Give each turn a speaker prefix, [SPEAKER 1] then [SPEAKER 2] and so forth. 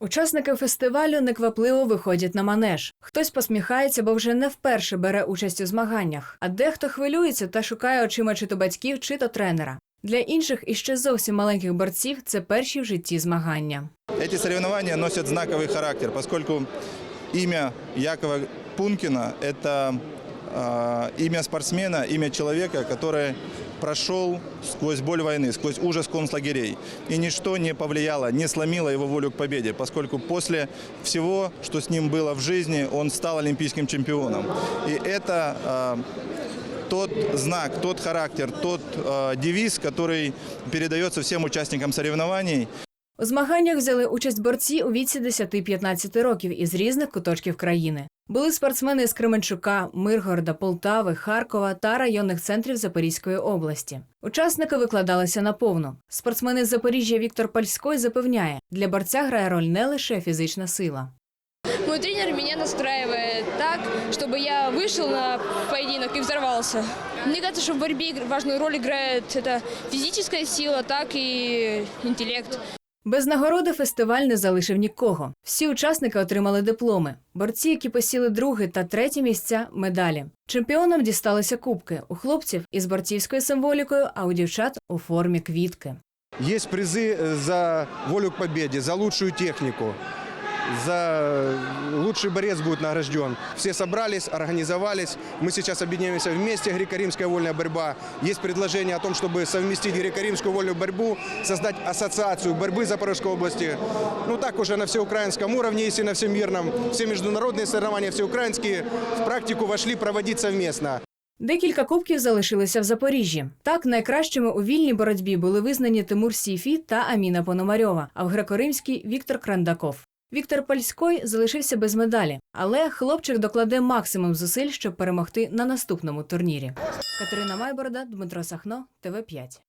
[SPEAKER 1] Учасники фестивалю неквапливо виходять на манеж. Хтось посміхається, бо вже не вперше бере участь у змаганнях, а дехто хвилюється та шукає очима чи то батьків, чи то тренера. Для інших і ще зовсім маленьких борців це перші в житті змагання.
[SPEAKER 2] Эти соревнования носят знаковый характер, поскольку имя Якова Пункина – это э, имя спортсмена, имя человека, который прошел сквозь боль войны, сквозь ужас концлагерей. И ничто не повлияло, не сломило его волю к победе, поскольку после всего, что с ним было в жизни, он стал олимпийским чемпионом. И это э, тот знак, тот характер, тот э, девиз, который передается всем участникам соревнований –
[SPEAKER 1] У змаганнях взяли участь борці у віці 10-15 років із різних куточків країни. Були спортсмени з Кременчука, Миргорода, Полтави, Харкова та районних центрів Запорізької області. Учасники викладалися наповну. Спортсмен із Запоріжжя Віктор Пальськой запевняє, для борця грає роль не лише фізична сила.
[SPEAKER 3] Мой тренер меня настраивает так, чтобы я вышел на поединок и взорвался. Мне кажется, что в борьбе важную роль играет это физическая сила, так и интеллект.
[SPEAKER 1] Без нагороди фестиваль не залишив нікого. Всі учасники отримали дипломи. Борці, які посіли друге та третє місця медалі. Чемпіонам дісталися кубки у хлопців із борцівською символікою, а у дівчат у формі квітки.
[SPEAKER 4] Є призы э, за волю к побіді, за лучшую технику, за лучший борец будет награжден. Все собрались, организовались. Мы сейчас объединяемся вместе, греко-римская вольная борьба. Есть предложение о том, чтобы совместить греко-римскую вольную борьбу, создать ассоциацию борьбы Запорожской области. Ну так уже на всеукраинском уровне, если на всемирном. Все международные соревнования всеукраинские в практику вошли проводить совместно.
[SPEAKER 1] Декілька кубків залишилися в Запоріжжі. Так, найкращими у вільній боротьбі були визнані Тимур Сіфі та Аміна Пономарьова, а в греко-римській Віктор Крандаков. Віктор Пальський залишився без медалі, але хлопчик докладе максимум зусиль, щоб перемогти на наступному турнірі. Катерина Майборода, Дмитро Сахно, ТВ 5